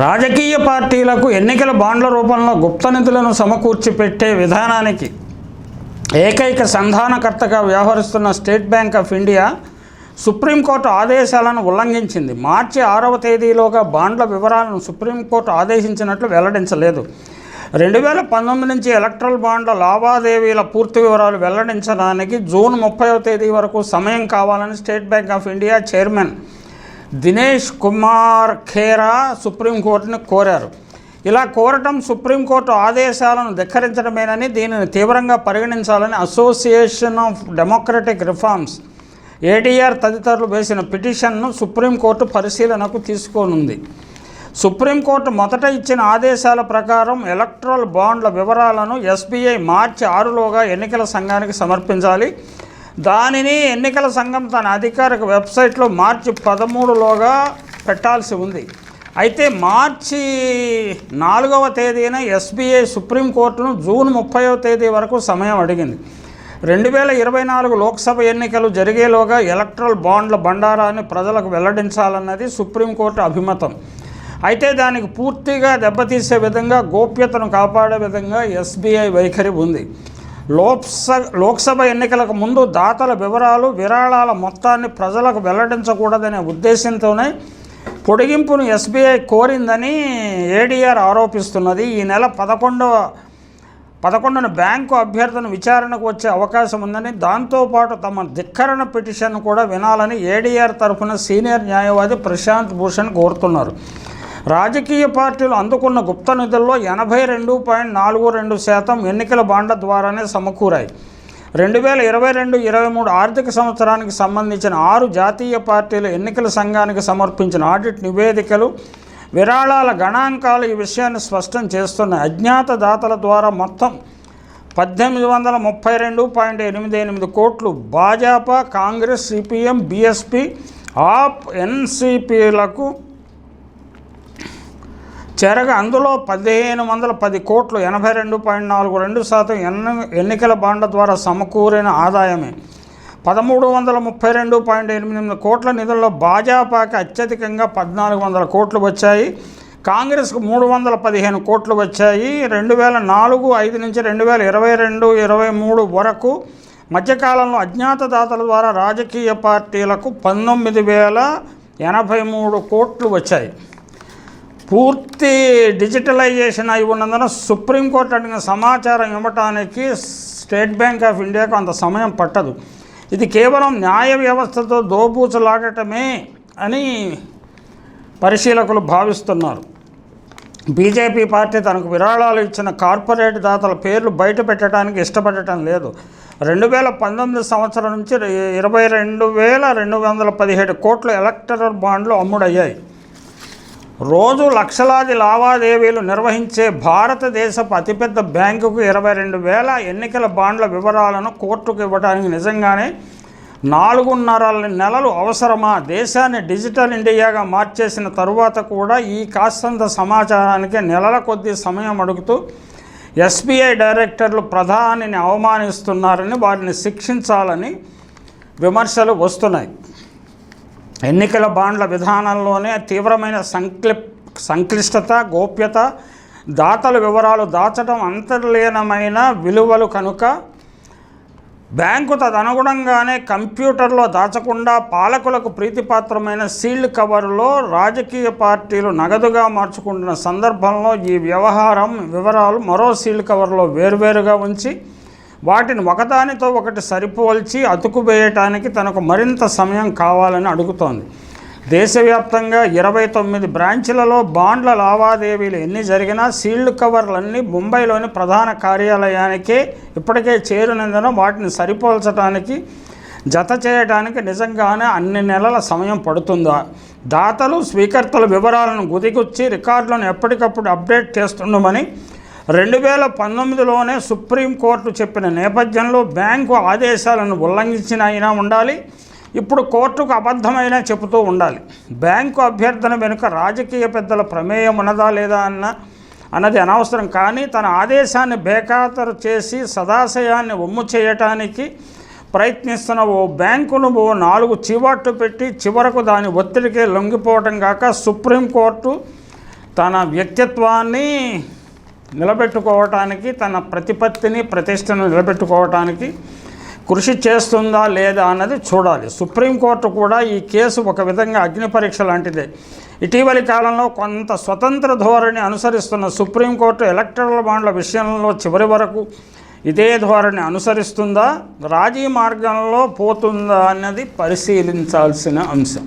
రాజకీయ పార్టీలకు ఎన్నికల బాండ్ల రూపంలో గుప్త నిధులను సమకూర్చి పెట్టే విధానానికి ఏకైక సంధానకర్తగా వ్యవహరిస్తున్న State Bank of India supreme court ఆదేశాలను ఉల్లంఘించింది. మార్చి ఆరవ తేదీలోగా బాండ్ల వివరాలను సుప్రీంకోర్టు ఆదేశించినట్లు వెల్లడించలేదు. రెండు వేల పంతొమ్మిది నుంచి ఎలక్ట్రల్ బాండ్ల లావాదేవీల పూర్తి వివరాలు వెల్లడించడానికి జూన్ ముప్పైవ తేదీ వరకు సమయం కావాలని state bank of India chairman Dinesh Kumar Khara సుప్రీంకోర్టును కోరారు. ఇలా కోరటం సుప్రీంకోర్టు ఆదేశాలను ధిక్కరించడమేనని దీనిని తీవ్రంగా పరిగణించాలని Association of Democratic Reforms ADR తదితరులు వేసిన పిటిషన్ను సుప్రీంకోర్టు పరిశీలనకు తీసుకోనుంది. సుప్రీంకోర్టు మొదట ఇచ్చిన ఆదేశాల ప్రకారం ఎలక్ట్రల్ బాండ్ల వివరాలను ఎస్బీఐ మార్చి ఆరులోగా ఎన్నికల సంఘానికి సమర్పించాలి. దానిని ఎన్నికల సంఘం తన అధికారిక వెబ్సైట్లో మార్చి పదమూడులోగా పెట్టాల్సి ఉంది. అయితే మార్చి నాలుగవ తేదీన ఎస్బీఐ సుప్రీంకోర్టును జూన్ ముప్పైవ తేదీ వరకు సమయం అడిగింది. రెండు వేల ఇరవై నాలుగు లోక్సభ ఎన్నికలు జరిగేలోగా ఎలక్ట్రల్ బాండ్ల బండారాన్ని ప్రజలకు వెల్లడించాలన్నది సుప్రీంకోర్టు అభిమతం. అయితే దానికి పూర్తిగా దెబ్బతీసే విధంగా గోప్యతను కాపాడే విధంగా ఎస్బీఐ వైఖరి ఉంది. లోక్స లోక్సభ ఎన్నికలకు ముందు దాతల వివరాలు విరాళాల మొత్తాన్ని ప్రజలకు వెల్లడించకూడదనే ఉద్దేశంతోనే పొడిగింపును ఎస్బీఐ కోరిందని ఏడీఆర్ ఆరోపిస్తున్నది. ఈ నెల పదకొండవ పదకొండున బ్యాంకు అభ్యర్థన విచారణకు వచ్చే అవకాశం ఉందని దాంతోపాటు తమ ధిక్కరణ పిటిషన్ కూడా వినాలని ఏడీఆర్ తరఫున సీనియర్ న్యాయవాది ప్రశాంత్ భూషణ్ కోరుతున్నారు. రాజకీయ పార్టీలు అందుకున్న గుప్త నిధుల్లో ఎనభై రెండు పాయింట్ నాలుగు రెండు శాతం ఎన్నికల బాండ్ల ద్వారానే సమకూరాయి. రెండు వేల ఇరవై రెండు ఇరవై మూడు ఆర్థిక సంవత్సరానికి సంబంధించిన ఆరు జాతీయ పార్టీలు ఎన్నికల సంఘానికి సమర్పించిన ఆడిట్ నివేదికలు విరాళాల గణాంకాలు ఈ విషయాన్ని స్పష్టం చేస్తున్నాయి. అజ్ఞాత దాతల ద్వారా మొత్తం పద్దెనిమిది వందల ముప్పై రెండు పాయింట్ ఎనిమిది ఎనిమిది కోట్లు భాజపా కాంగ్రెస్ సిపిఎం బీఎస్పీ ఆప్ ఎన్సిపిలకు చేరగా అందులో పదిహేను వందల పది కోట్లు ఎనభై రెండు పాయింట్ నాలుగు రెండు శాతం ఎన్ని ఎన్నికల బాండ్ల ద్వారా సమకూరిన ఆదాయమే. పదమూడు వందల ముప్పై రెండు పాయింట్ ఎనిమిది ఎనిమిది కోట్ల నిధుల్లో భాజపాకి అత్యధికంగా పద్నాలుగు వందల కోట్లు వచ్చాయి. కాంగ్రెస్కు మూడు వందల పదిహేను కోట్లు వచ్చాయి. రెండు వేల నాలుగు ఐదు నుంచి రెండు వేల ఇరవై రెండు ఇరవై మూడు వరకు మధ్యకాలంలో అజ్ఞాత దాతల ద్వారా రాజకీయ పార్టీలకు పంతొమ్మిది వేల ఎనభై మూడు కోట్లు వచ్చాయి. పూర్తి డిజిటలైజేషన్ అయి ఉన్నందున సుప్రీంకోర్టు అడిగిన సమాచారం ఇవ్వటానికి స్టేట్ బ్యాంక్ ఆఫ్ ఇండియాకు అంత సమయం పట్టదు. ఇది కేవలం న్యాయ వ్యవస్థతో దోబూచలాడటమే అని పరిశీలకులు భావిస్తున్నారు. బీజేపీ పార్టీ తనకు విరాళాలు ఇచ్చిన కార్పొరేట్ దాతల పేర్లు బయట పెట్టడానికి ఇష్టపడటం లేదు. రెండు వేల పంతొమ్మిది సంవత్సరం నుంచి ఇరవై రెండు వేల రెండు వందల పదిహేడు కోట్ల ఎలక్టరల్ బాండ్లు అమ్ముడయ్యాయి. రోజు లక్షలాది లావాదేవీలు నిర్వహించే భారతదేశపు అతిపెద్ద బ్యాంకుకు ఇరవై రెండు వేల ఎన్నికల బాండ్ల వివరాలను కోర్టుకు ఇవ్వడానికి నిజంగానే నాలుగున్నర నెలలు అవసరమా? దేశాన్ని డిజిటల్ ఇండియాగా మార్చేసిన తరువాత కూడా ఈ కాస్తంత సమాచారానికి నెలల కొద్ది సమయం అడుగుతూ ఎస్బీఐ డైరెక్టర్లు ప్రధానిని అవమానిస్తున్నారని వారిని శిక్షించాలని విమర్శలు వస్తున్నాయి. ఎన్నికల బాండ్ల విధానంలోనే తీవ్రమైన సంక్లిప్ సంక్లిష్టత గోప్యత దాతల వివరాలు దాచడం అంతర్లీనమైన విలువలు కనుక బ్యాంకు తదనుగుణంగానే కంప్యూటర్లో దాచకుండా పాలకులకు ప్రీతిపాత్రమైన సీల్డ్ కవర్లో రాజకీయ పార్టీలు నగదుగా మార్చుకుంటున్న సందర్భంలో ఈ వ్యవహారం వివరాలు మరో సీల్డ్ కవర్లో వేర్వేరుగా ఉంచి వాటిని ఒకదానితో ఒకటి సరిపోల్చి అతుకువేయటానికి తనకు మరింత సమయం కావాలని అడుగుతోంది. దేశవ్యాప్తంగా ఇరవై తొమ్మిది బ్రాంచ్లలో బాండ్ల లావాదేవీలు ఎన్ని జరిగినా సీల్డ్ కవర్లన్నీ ముంబైలోని ప్రధాన కార్యాలయానికే ఇప్పటికే చేరినందున వాటిని సరిపోల్చడానికి జత చేయడానికి నిజంగానే అన్ని నెలల సమయం పడుతుందా? దాతలు స్వీకర్తల వివరాలను గుదిగుచ్చి రికార్డులను ఎప్పటికప్పుడు అప్డేట్ చేస్తుండమని రెండు వేల పంతొమ్మిదిలోనే సుప్రీంకోర్టు చెప్పిన నేపథ్యంలో బ్యాంకు ఆదేశాలను ఉల్లంఘించిన అయినా ఉండాలి. ఇప్పుడు కోర్టుకు అబద్ధమైనా చెబుతూ ఉండాలి. బ్యాంకు అభ్యర్థన వెనుక రాజకీయ పెద్దల ప్రమేయం ఉన్నదా లేదా అన్న అన్నది అనవసరం. కానీ తన ఆదేశాన్ని బేఖాతరు చేసి సదాశయాన్ని ఒమ్ము చేయటానికి ప్రయత్నిస్తున్న ఓ బ్యాంకును ఓ నాలుగు చీవాట్లు పెట్టి చివరకు దాని ఒత్తిడికే లొంగిపోవటం కాక సుప్రీంకోర్టు తన వ్యక్తిత్వాన్ని నిలబెట్టుకోవటానికి తన ప్రతిపత్తిని ప్రతిష్టను నిలబెట్టుకోవటానికి కృషి చేస్తుందా లేదా అన్నది చూడాలి. సుప్రీంకోర్టు కూడా ఈ కేసు ఒక విధంగా అగ్ని పరీక్ష లాంటిదే. ఇటీవలి కాలంలో కొంత స్వతంత్ర ధోరణి అనుసరిస్తున్న సుప్రీంకోర్టు ఎలక్ట్రల్ బాండ్ల విషయంలో చివరి వరకు ఇదే ధోరణి అనుసరిస్తుందా రాజీ మార్గంలో పోతుందా అన్నది పరిశీలించాల్సిన అంశం.